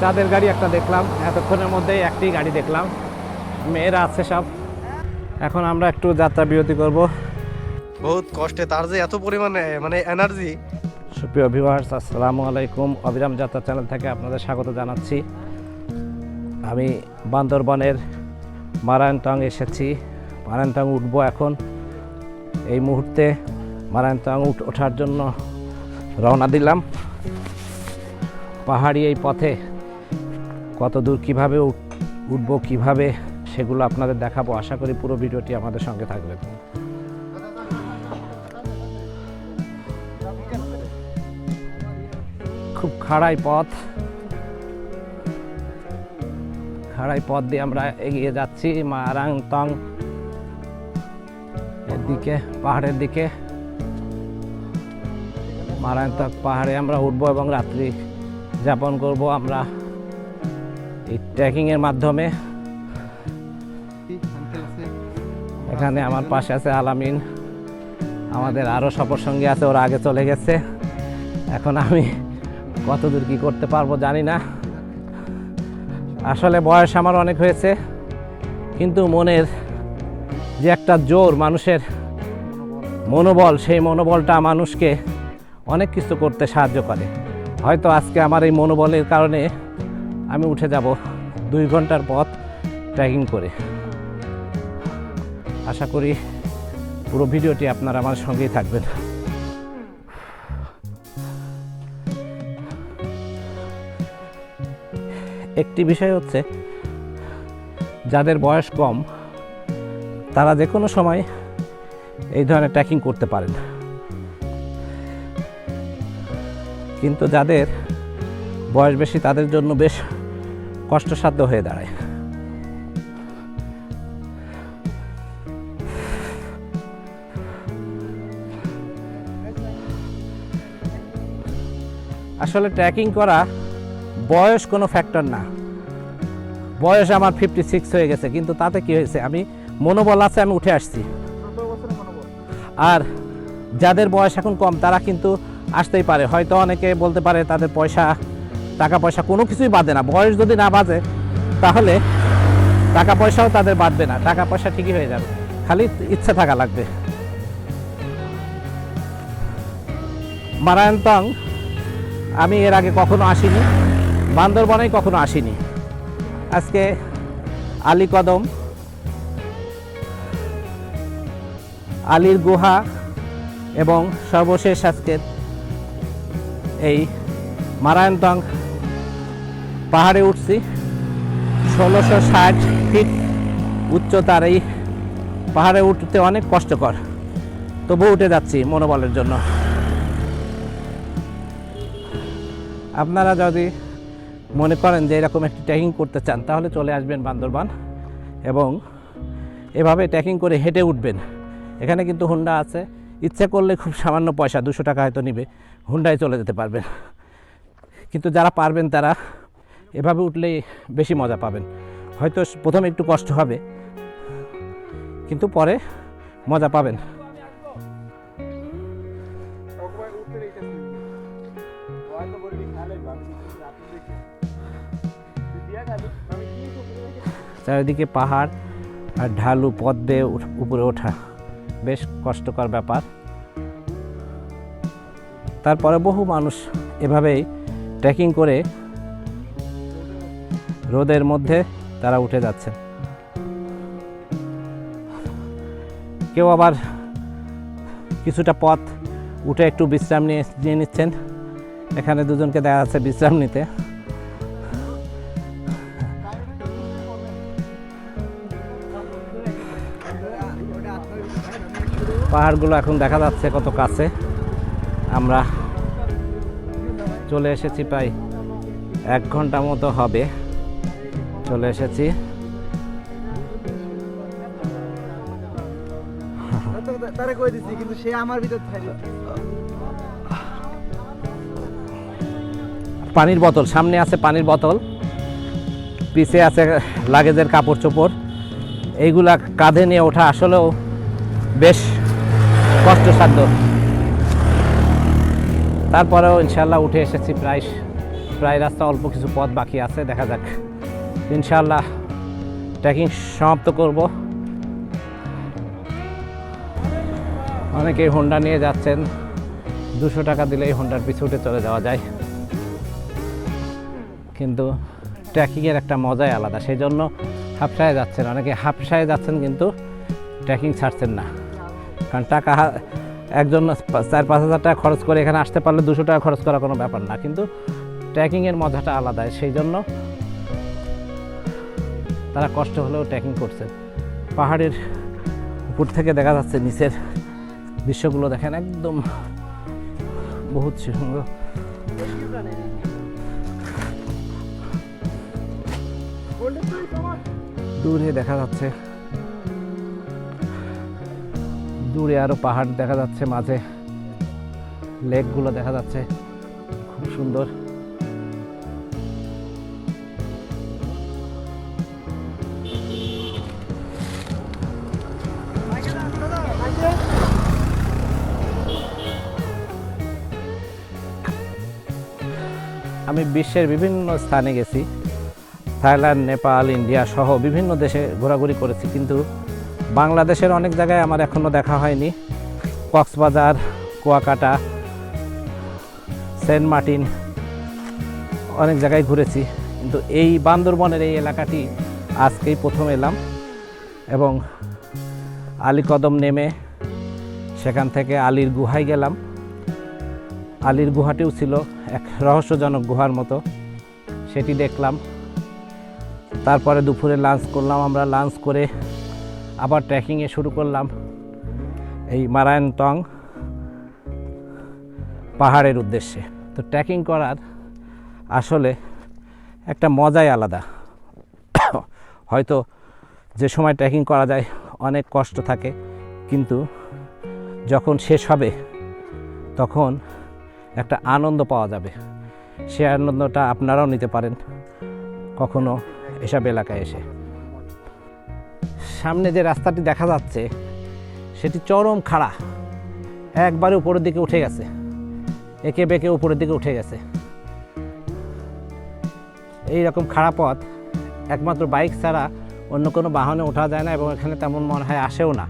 চাঁদের গাড়ি একটা দেখলাম এতক্ষণের মধ্যেই একটি গাড়ি দেখলাম। মেয়েরা আছে সব। এখন আমরা একটু যাত্রা বিরতি করব। বহুত কষ্টে তার যে এত পরিমাণে মানে এনার্জি সুপ্রিয় ভিউয়ার্স আসসালামু আলাইকুম। অবিরাম যাত্রা চ্যানেল থেকে আপনাদের স্বাগত জানাচ্ছি। আমি বান্দরবনের মারায়ণটং এসেছি। মারায়ণটং উঠবো এখন। এই মুহূর্তে মারায়ণটং উঠ- ওঠার জন্য রওনা দিলাম। পাহাড়ি এই পথে কত দূর কীভাবে উঠবো, কীভাবে সেগুলো আপনাদের দেখাবো, আশা করি পুরো ভিডিওটি আমাদের সঙ্গে থাকবেন খুব খাড়াই পথ। খাড়াই পথ দিয়ে আমরা এগিয়ে যাচ্ছি মারাং তং এর দিকে, পাহাড়ের দিকে। মারাং তক পাহাড়ে আমরা উঠবো এবং রাত্রি যাপন করব আমরা। এই ট্রেকিংয়ের মাধ্যমে। এখানে আমার পাশে আছে আলামিন। আমাদের আরও সফরসঙ্গী আছে, ওরা আগে চলে গেছে। এখন আমি কতদূর কি করতে পারব জানি না। আসলে বয়স আমার অনেক হয়েছে, কিন্তু মনের যে একটা জোর মানুষের মনোবল, সেই মনোবলটা মানুষকে অনেক কিছু করতে সাহায্য করে। হয়তো আজকে আমার এই মনোবলের কারণে আমি উঠে যাব দুই ঘণ্টার পথ ট্রেকিং করে। আশা করি পুরো ভিডিওটি আপনারা আমার সঙ্গেই থাকবেন। একটি বিষয় হচ্ছে, যাদের বয়স কম, তারা যে কোনো সময় এই ধরনের ট্রেকিং করতে পারেন। কিন্তু যাদের বয়স বেশি, তাদের জন্য বেশ কষ্টসাধ্য হয়ে দাঁড়ায়। আসলে ট্রেকিং করা বয়স কোনো ফ্যাক্টর না। বয়স আমার ফিফটি সিক্স হয়ে গেছে, কিন্তু তাতে কি হয়েছে? আমি মনোবল আছে, আমি উঠে আসছি। আর যাদের বয়স এখন কম, তারা কিন্তু আসতেই পারে। হয়তো অনেকে বলতে পারে তাদের পয়সা টাকা পয়সা কোনো কিছুই বাদে না। বয়স যদি না বাজে তাহলে টাকা পয়সাও তাদের বাদবে না। টাকা পয়সা ঠিকই হয়ে যাবে। খালি ইচ্ছা থাকা লাগবে। মারায়ণতং, আমি এর আগে কখনো আসিনি। বান্দরবনে কখনো আসিনি। আজকে আলী কদম, আলীর গুহা এবং সর্বশেষ আজকের এই মারায়ণতং পাহাড়ে উঠছি। ষোলোশো ষাট ফিট উচ্চতার এই পাহাড়ে উঠতে অনেক কষ্টকর। তবু উঠে যাচ্ছি মনোবলের জন্য। আপনারা যদি মনে করেন যে এরকম একটি ট্রেকিং করতে চান, তাহলে চলে আসবেন বান্দরবান এবং এভাবে ট্রেকিং করে হেঁটে উঠবেন। এখানে কিন্তু হুন্ডা আছে। ইচ্ছে করলে খুব সামান্য পয়সা, দুশো টাকা হয়তো নিবে। হুন্ডায় চলে যেতে পারবেন। কিন্তু যারা পারবেন তারা এভাবে উঠলেই বেশি মজা পাবেন। হয়তো প্রথমে একটু কষ্ট হবে, কিন্তু পরে মজা পাবেন। চারিদিকে পাহাড় আর ঢালু উঠ- উপরে ওঠা। বেশ কষ্টকর ব্যাপার। তারপরে বহু মানুষ এভাবেই ট্রেকিং করে রোদের মধ্যে তারা উঠে যাচ্ছেন কেউ আবার কিছুটা পথ উঠে একটু বিশ্রাম নিয়ে নিয়ে নিচ্ছেন। এখানে দুজনকে দেখা যাচ্ছে বিশ্রাম নিতে। পাহাড়গুলো এখন দেখা যাচ্ছে কত কাছে। আমরা চলে এসেছি প্রায় এক ঘণ্টা মতো হবে। চলে এসেছি। তারে কই দিছি? কিন্তু সে আমার ভিতর থাকে পানির বোতল সামনে আছে পানির বোতল পিছে আছে লাগেজের কাপড় চোপড়। এইগুলা কাঁধে নিয়ে ওঠা আসলেও বেশ কষ্টসাধ্য। তারপরেও ইনশাল্লাহ উঠে এসেছি প্রায় প্রায় রাস্তা অল্প কিছু পথ বাকি আছে, দেখা যাক। ইনশাল্লাহ ট্রেকিং সমাপ্ত করব। অনেকেই হোন্ডা নিয়ে যাচ্ছেন। দুশো টাকা দিলেই হোন্ডার পিছু উঠে চলে যাওয়া যায়। কিন্তু ট্রেকিংয়ের একটা মজাই আলাদা, সেই জন্য হাফসায় যাচ্ছেন। অনেকে হাফসায় যাচ্ছেন কিন্তু ট্রেকিং ছাড়ছেন না। কারণ টাকা একজন চার পাঁচ হাজার টাকা খরচ করে এখানে আসতে পারলে দুশো টাকা খরচ করা কোনো ব্যাপার না। কিন্তু ট্রেকিংয়ের মজাটা আলাদা, সেই জন্য তারা কষ্ট হলেও ট্রেকিং করছে। পাহাড়ের উপর থেকে দেখা যাচ্ছে নিচের দৃশ্যগুলো দেখেন একদম বহুত সুন্দর। দূরে দেখা যাচ্ছে দূরে আরও পাহাড় দেখা যাচ্ছে, মাঝে লেকগুলো দেখা যাচ্ছে। খুব সুন্দর। আমি বিশ্বের বিভিন্ন স্থানে গেছি। থাইল্যান্ড, নেপাল, ইন্ডিয়া সহ বিভিন্ন দেশে ঘোরাঘুরি করেছি, কিন্তু বাংলাদেশের অনেক জায়গায় আমার এখনও দেখা হয়নি। কক্সবাজার, কুয়াকাটা, সেন্ট মার্টিন, অনেক জায়গায় ঘুরেছি। কিন্তু এই বান্দরবনের এই এলাকাটি আজকেই প্রথম এলাম এবং আলীকদম নেমে সেখান থেকে আলীর গুহায় গেলাম। আলীর গুহাটিও ছিল এক রহস্যজনক গুহার মতো। সেটি দেখলাম। তারপরে দুপুরে লাঞ্চ করলাম। আমরা লাঞ্চ করে আবার ট্রেকিংয়ে শুরু করলাম। এই মারায়ণতং পাহাড়ের উদ্দেশ্যে। তো ট্রেকিং করার আসলে একটা মজাই আলাদা। হয়তো যে সময় ট্রেকিং করা যায়, অনেক কষ্ট থাকে, কিন্তু যখন শেষ হবে, তখন একটা আনন্দ পাওয়া যাবে। সে আনন্দটা আপনারাও নিতে পারেন কখনো এসব এলাকায় এসে। সামনে যে রাস্তাটি দেখা যাচ্ছে, সেটি চরম খাড়া। একবারে উপরের দিকে উঠে গেছে। একে বেঁকে উপরের দিকে উঠে গেছে। এই রকম খাড়া পথ একমাত্র বাইক ছাড়া অন্য কোনো বাহনে ওঠা যায় না এবং এখানে তেমন মনে হয় আসেও না।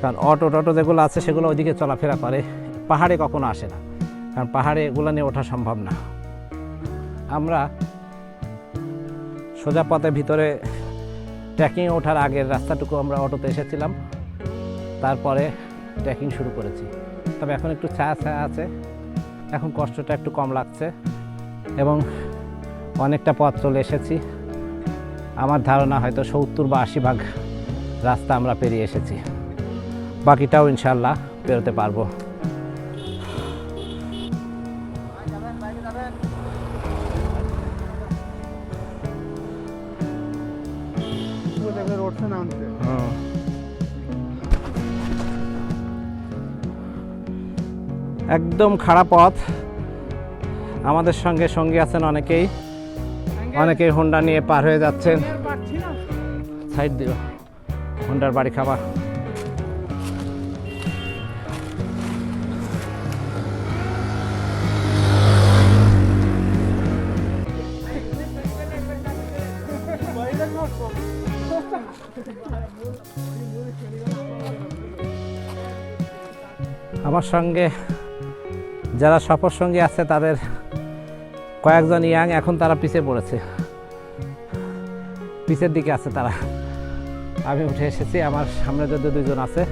কারণ অটো টটো যেগুলো আছে, সেগুলো ওইদিকে চলাফেরা করে। পাহাড়ে কখনো আসে না। কারণ পাহাড়ে এগুলো নিয়ে ওঠা সম্ভব না। আমরা সোজা পথে ভিতরে ট্রেকিং ওঠার আগের রাস্তাটুকু আমরা অটোতে এসেছিলাম। তারপরে ট্রেকিং শুরু করেছি। তবে এখন একটু ছায়া ছায়া আছে। এখন কষ্টটা একটু কম লাগছে এবং অনেকটা পথ চলে এসেছি। আমার ধারণা হয়তো সত্তর বা আশি ভাগ রাস্তা আমরা পেরিয়ে এসেছি। বাকিটাও ইনশাল্লাহ পেরোতে পারব। একদম খারাপ পথ। আমাদের সঙ্গে সঙ্গী আছেন অনেকেই। অনেকেই হোন্ডা নিয়ে পার হয়ে যাচ্ছেন। সাইড দিও। হোন্ডার বাড়ি খাবার। আমার সঙ্গে যারা সফর সঙ্গী আছে, তাদের কয়েকজন ইয়াং এখন তারা পিছিয়ে পড়েছে। পিছের দিকে আছে তারা। আমি উঠে এসেছি, আমার সামনে যদি দুজন আছে,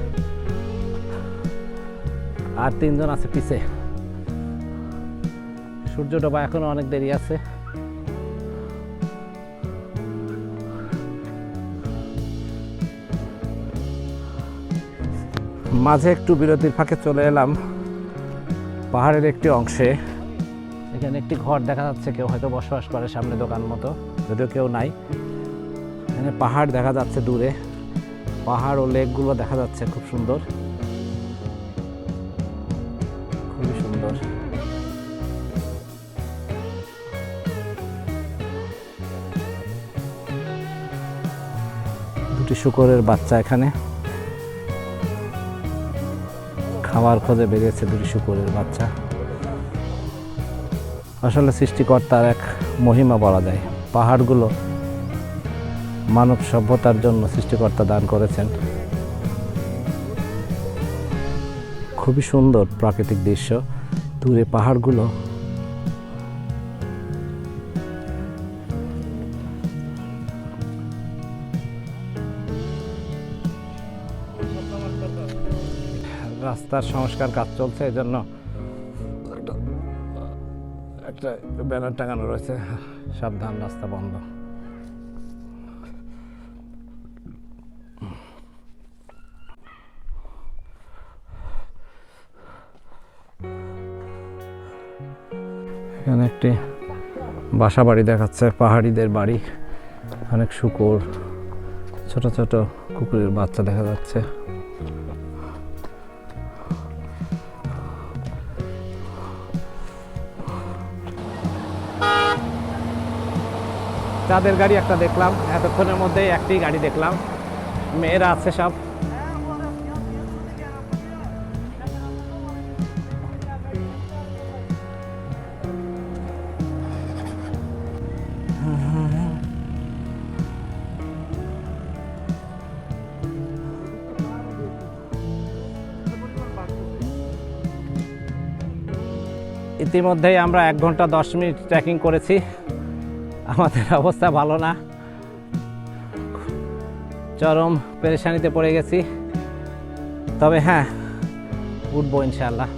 আর তিনজন আছে পিছে। সূর্য ডোবা এখনও অনেক দেরি আছে। মাঝে একটু বিরতির ফাঁকে চলে এলাম। পাহাড়ের একটি অংশে। এখানে একটি ঘর দেখা যাচ্ছে, কেউ হয়তো বসবাস করে সামনে দোকান মতো, যদিও কেউ নাই। এখানে পাহাড় দেখা যাচ্ছে দূরে। পাহাড় ও লেকগুলো দেখা যাচ্ছে খুব সুন্দর। খুবই সুন্দর। দুটি শুকরের বাচ্চা এখানে। খাবার খোঁজে বেরিয়েছে দুটি শুকুরের বাচ্চা। আসলে সৃষ্টিকর্তার এক মহিমা বলা যায়। পাহাড়গুলো মানব সভ্যতার জন্য সৃষ্টিকর্তা দান করেছেন। খুবই সুন্দর প্রাকৃতিক দৃশ্য। দূরে পাহাড়গুলো রাস্তার সংস্কার কাজ চলছে এই জন্য একটা একটা ব্যানার টাঙানো রয়েছে। সাবধান, রাস্তা বন্ধ। এখানে একটি বাসা বাড়ি দেখাচ্ছে, পাহাড়িদের বাড়ি। অনেক শুকুর, ছোট ছোট কুকুরের বাচ্চা দেখা যাচ্ছে। চাঁদের গাড়ি একটা দেখলাম, এতক্ষণের মধ্যেই একটি গাড়ি দেখলাম। মেয়েরা আছে সব। ইতিমধ্যেই আমরা এক ঘণ্টা দশ মিনিট ট্রেকিং করেছি। আমাদের অবস্থা ভালো না। চরম পেরেশানিতে পড়ে গেছি। তবে হ্যাঁ উঠবো ইনশাল্লাহ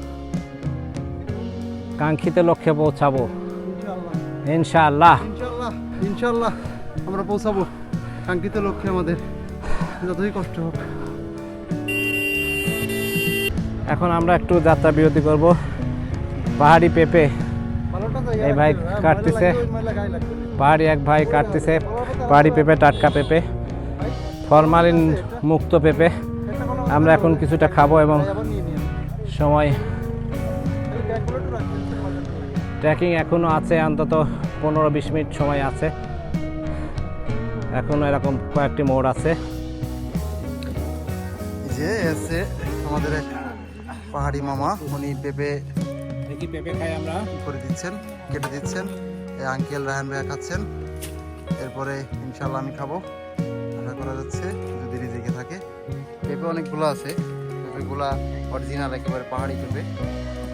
কাঙ্ক্ষিত লক্ষ্যে পৌঁছাবো। ইনশাআল্লাহ। ইনশাআল্লাহ। ইনশাআল্লাহ ইনশাআল্লাহ আমরা পৌঁছাবো। কাঙ্ক্ষিত লক্ষ্যে আমাদের। যতই কষ্ট হোক। এখন আমরা একটু যাত্রা বিরতি করব। পাহাড়ি পেঁপে এই ভাই কাটতেছে। পাহাড়ি এক ভাই কাটতেছে। পাহাড়ি পেঁপে, টাটকা পেঁপে। ফরমালিন মুক্ত পেঁপে। আমরা এখন কিছুটা খাব এবং সময় ট্রেকিং এখনও আছে, অন্তত পনেরো বিশ মিনিট সময় আছে। এখনও এরকম কয়েকটি মোড় আছে। যে এসে আমাদের পাহাড়ি মামা। উনি পেঁপে দেখি পেঁপে খাই আমরা? করে দিচ্ছেন কেটে দিচ্ছেন এই আঙ্কেল রায়হান ভাইয়া খাচ্ছেন। এরপরে ইনশাল্লাহ আমি খাব। আশা করা যাচ্ছে যদি রিজিকে থাকে। পেঁপে অনেকগুলো আছে। পেঁপেগুলা অরিজিনাল একেবারে পাহাড়ি পেঁপে।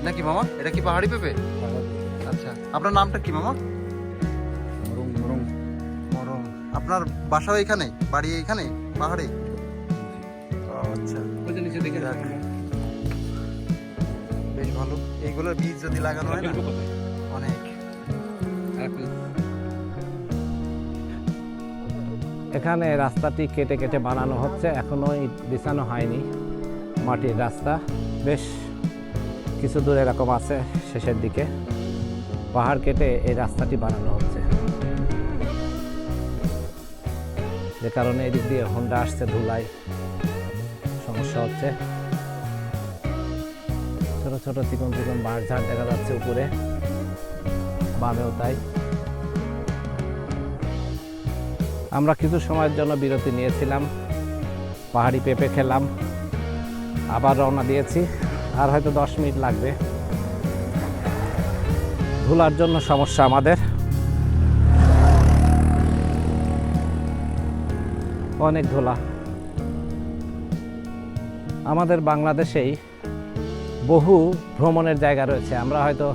নাকি মামা? এটা কি পাহাড়ি পেঁপে? আচ্ছা আপনার নামটা কি মামা? মরম আপনার বাসাও এখানে? বাড়ি এখানে? পাহাড়ে? ও, আচ্ছা। বেশ ভালো এইগুলোর বীজ যদি লাগানো হয় না অনেক। এখানে রাস্তাটি কেটে কেটে বানানো হচ্ছে এখনও ইট বিছানো হয়নি মাটির রাস্তা। বেশ কিছু দূর এরকম আছে শেষের দিকে। পাহাড় কেটে এই রাস্তাটি বানানো হচ্ছে। যে কারণে এদিক দিয়ে হোন্ডা আসছে ধুলাই সমস্যা হচ্ছে। ছোট চিকন চিকন বাঁশ ঝাড় দেখা যাচ্ছে উপরে। বামেও তাই। আমরা কিছু সময়ের জন্য বিরতি নিয়েছিলাম। পাহাড়ি পেঁপে খেলাম। আবার রওনা দিয়েছি। আর হয়তো দশ মিনিট লাগবে। ধুলার জন্য সমস্যা আমাদের। অনেক ধুলা। আমাদের বাংলাদেশেই বহু ভ্রমণের জায়গা রয়েছে। আমরা হয়তো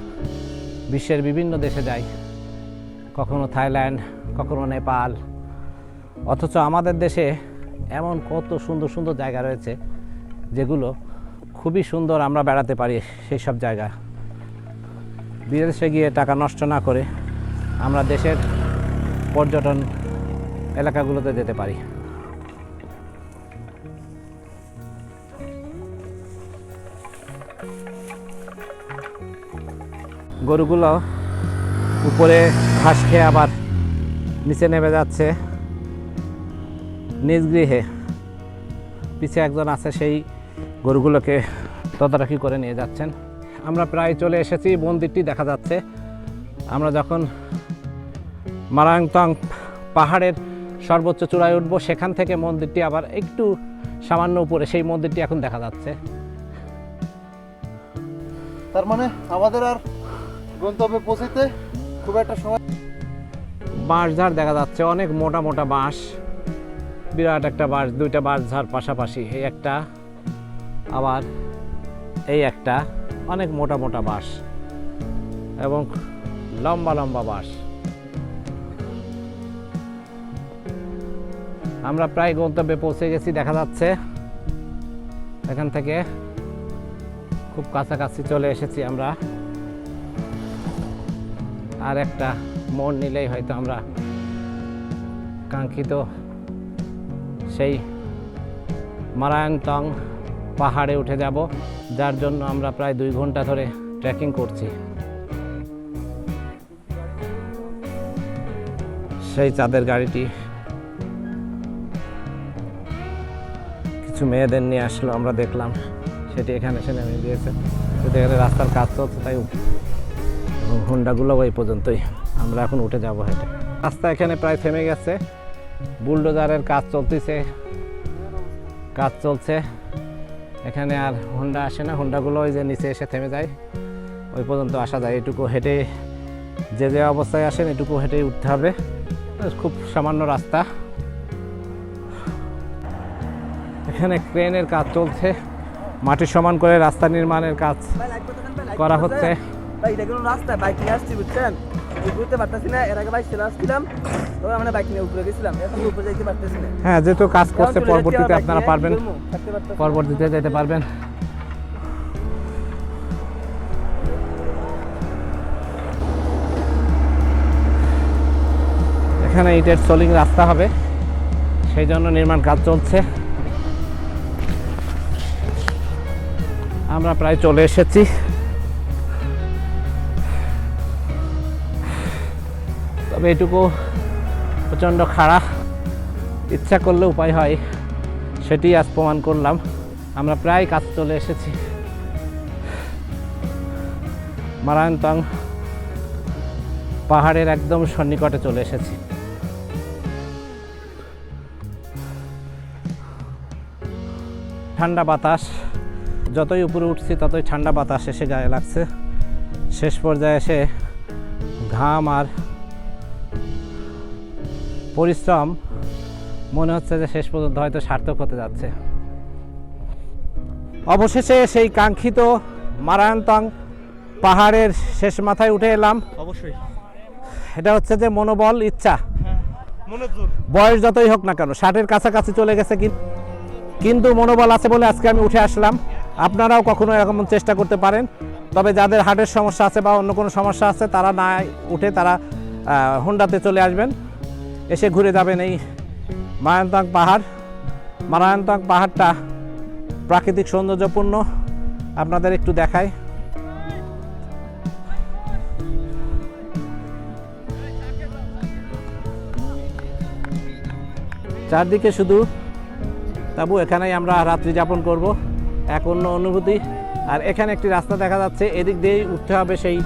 বিশ্বের বিভিন্ন দেশে যাই। কখনো থাইল্যান্ড, কখনো নেপাল। অথচ আমাদের দেশে এমন কত সুন্দর সুন্দর জায়গা রয়েছে, যেগুলো খুবই সুন্দর আমরা বেড়াতে পারি সেই সব জায়গা। বিদেশে গিয়ে টাকা নষ্ট না করে আমরা দেশের পর্যটন এলাকাগুলোতে যেতে পারি। গরুগুলো উপরে ঘাস খেয়ে আবার নিচে নেমে যাচ্ছে। নিজ গৃহে। পিছে একজন আছে, সেই গরুগুলোকে তদারকি করে নিয়ে যাচ্ছেন। আমরা প্রায় চলে এসেছি, মন্দিরটি দেখা যাচ্ছে। আমরা যখন মারাংতং পাহাড়ের সর্বোচ্চ চূড়ায় উঠবো, সেখান থেকে মন্দিরটি আবার একটু সামান্য উপরে, সেই মন্দিরটি এখন দেখা যাচ্ছে। তার মানে আমাদের আর গন্তব্যে পৌঁছতে খুব একটা সময় বাঁশ ঝাড় দেখা যাচ্ছে, অনেক মোটা মোটা বাঁশ। বিরাট একটা বাঁশ, দুইটা বাঁশ ঝাড় পাশাপাশি, এই একটা, আবার এই একটা, অনেক মোটা মোটা বাঁশ এবং লম্বা লম্বা বাঁশ। আমরা প্রায় গন্তব্যে পৌঁছে গেছি, দেখা যাচ্ছে। এখান থেকে খুব কাছাকাছি চলে এসেছি আমরা। আর একটা মোড় নিলেই হয়তো আমরা কাঙ্ক্ষিত সেই মারায়ণতং পাহাড়ে উঠে যাব, যার জন্য আমরা প্রায় দুই ঘণ্টা ধরে ট্রেকিং করছি। সেই চাঁদের গাড়িটি কিছু মেয়েদের নিয়ে আসলো, আমরা দেখলাম। সেটি এখানে এসে নেমে দিয়েছে যদি এখানে রাস্তার কাজ চলছে, তাই হুন্ডাগুলো ওই পর্যন্তই। আমরা এখন উঠে যাব হেঁটে। রাস্তা এখানে প্রায় থেমে গেছে। বুলডোজারের কাজ চলতেছে। কাজ চলছে। এখানে আর হুন্ডা আসে না। হুন্ডাগুলো ওই যে নিচে এসে থেমে যায়। ওই পর্যন্ত আসা যায়। এটুকু হেঁটে যে যে অবস্থায় আসেন, এটুকু হেঁটেই উঠতে হবে। খুব সামান্য রাস্তা। এখানে ক্রেনের কাজ চলছে। মাটি সমান করে রাস্তা নির্মাণের কাজ করা হচ্ছে। ভাই এটা কোনো রাস্তা বাইক নিয়ে আসছি বুঝছেন? ঘুরতে পারতেছি না এর আগে বাইক চলে আসছিলাম আমরা বাইক নিয়ে উপরে গেছিলাম এখন উপরে যাইতে পারতেছি না। হ্যাঁ যেহেতু কাজ করছে পরবর্তীতে আপনারা পারবেন। পরবর্তীতে যেতে পারবেন। এখানে ইটের সোলিং রাস্তা হবে সেই জন্য নির্মাণ কাজ চলছে। আমরা প্রায় চলে এসেছি। তবে এটুকু প্রচণ্ড খারাপ ইচ্ছা করলে উপায় হয়, সেটি আজ প্রমাণ করলাম। আমরা প্রায় কাজ চলে এসেছি। মারায়ণতং পাহাড়ের একদম সন্নিকটে চলে এসেছি। ঠান্ডা বাতাস যতই উপরে উঠছি ততই ঠান্ডা বাতাস এসে গায়ে লাগছে। শেষ পর্যায়ে এসে ঘাম আর পরিশ্রম মনে হচ্ছে যে শেষ পর্যন্ত হয়তো সার্থক হতে যাচ্ছে। অবশেষে সেই কাঙ্ক্ষিত মারায়ণতং পাহাড়ের শেষ মাথায় উঠে এলাম। অবশ্যই। এটা হচ্ছে যে মনোবল ইচ্ছা। বয়স যতই হোক না কেন ষাটের কাছাকাছি চলে গেছে কিন- কিন্তু মনোবল আছে বলে আজকে আমি উঠে আসলাম। আপনারাও কখনো এরকম চেষ্টা করতে পারেন। তবে যাদের হার্টের সমস্যা আছে বা অন্য কোনো সমস্যা আছে, তারা না উঠে তারা হোন্ডাতে চলে আসবেন। এসে ঘুরে যাবেন এই মারায়ণতং পাহাড়। মারায়ণতং পাহাড়টা প্রাকৃতিক সৌন্দর্যপূর্ণ। আপনাদের একটু দেখায় চারদিকে শুধু, তাবু, এখানেই আমরা রাত্রি যাপন করব। এক অন্য অনুভূতি। আর এখানে একটি রাস্তা দেখা যাচ্ছে, এদিক দিয়েই উঠতে হবে সেই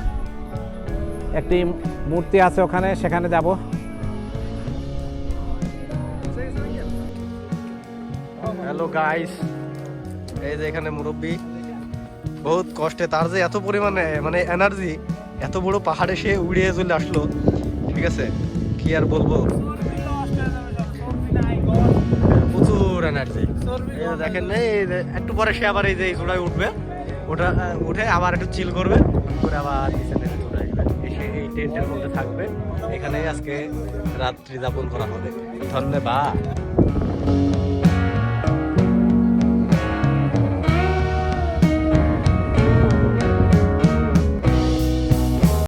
একটি মূর্তি আছে ওখানে, সেখানে যাব। হ্যালো গাইস এই যে এখানে মুরব্বী। বহুত কষ্টে, তার যে এত পরিমাণে মানে এনার্জি এত বড় পাহাড়ে সে উড়িয়ে চলে আসলো। ঠিক আছে? কি আর বলব? এনার্জি দেখেন, এই একটু পরে সে আবার এই যে এই চূড়ায় উঠবে। ওটা উঠে আবার একটু চিল করবে। করে আবার এসে এই টেন্টের মধ্যে থাকবে। এখানেই আজকে রাত্রি যাপন করা হবে। ধন্যবাদ।